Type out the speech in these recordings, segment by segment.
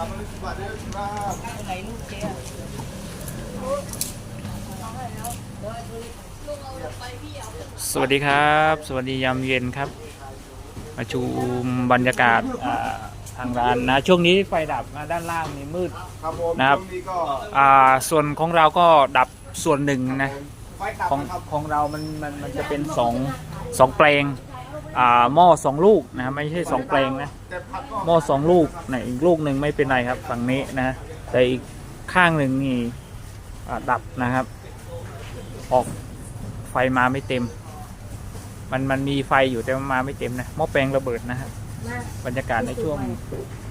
ไหนลูกเจ๊อะสวัสดีครับ สวัสดียามเย็นครับ มาชูมบรรยากาศอ่าทางร้านนะ ช่วงนี้ไฟดับนะด้านล่างนี่มืดครับผมนะครับช่วงนี้ก็อ่าส่วนของเราก็ดับส่วนหนึ่งนะไฟตับของนะครับของเรามันมันมันจะเป็นสองสองแปลง อ่าหม้อสองลูกนะไม่ใช่สองแปลงนะแต่ผัดก็หม้อสองลูกไหนอีกลูกหนึ่งไม่เป็นไรครับฝั่งนี้นะแต่อีกข้างหนึ่งนี่อ่าดับนะครับ ออกไฟมาไม่เต็ม มันมันมีไฟอยู่แต่มันมาไม่เต็มนะหม้อแปลงระเบิดนะครับบรรยากาศในช่วง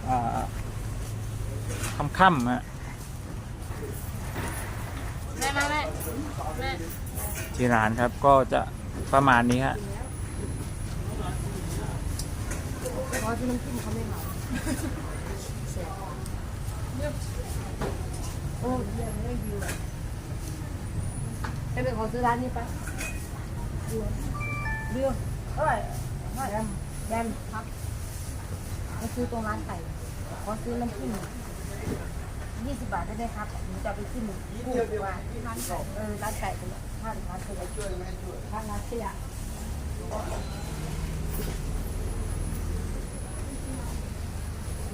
อ่าค่ำๆฮะแม่แม่แม่แม่ที่ร้านครับก็จะประมาณนี้ฮะ เพ ราะที่น้ำจิ้มเขาไม่หวานเสียโอ้เดี๋ยวไม่ด้วิวอะไปเป็นของซื้อร้านนี้ปะวิววิวเท่าไหร่เท่าไหร่แดมแดมครับมาซื้อตรงร้านไก่ขอซื้อน้ำจิ้มยี่สิบบาทได้ไหมครับหนูจะไปจิ้มกุ้งว่าร้านไก่เออร้านไก่ตรงนี้ร้านร้านขยะช่วยไหมช่วยร้านร้านขยะ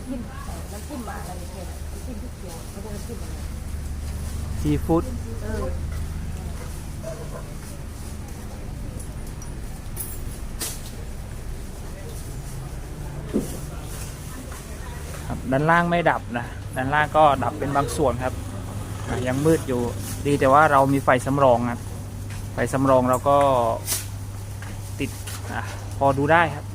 จิ้มใส่น้ำจิ้มมาอะไรอย่างเงี้ยน้ำจิ้มพริกเขียวไม่ใช่น้ำจิ้มอะไรซีฟู้ดเออครับด้านล่างไม่ดับนะด้านล่างก็ดับเป็นบางส่วนครับอะยังมืดอยู่ดีแต่ว่าเรามีไฟสำรองครับไฟสำรองเราก็ติดอะพอดูได้ครับ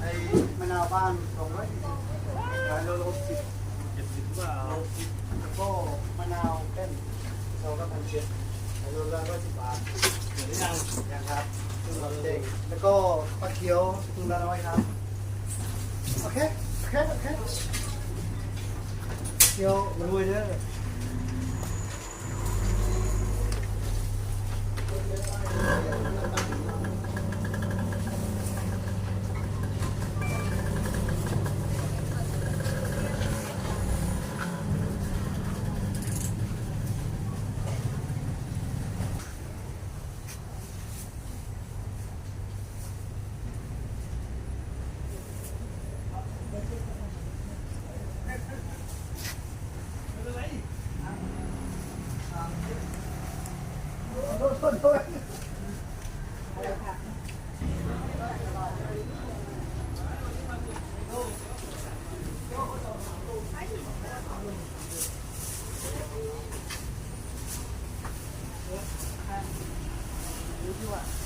ไอ้มะนาวบ้านสองร้อยสิบขายโลละหกสิบเจ็ดสิบว่าหกสิบแล้วก็มะนาวเป็นเราก็พันเจ็ดขายโลละร้อยสิบบาทเดี๋ยวนี้ยังยังครับคือเราเด็กแล้วก็ปลาเขียวตุลาน้อยครับโอเคโอเคโอเคเขียวมันรวยเด้อ เ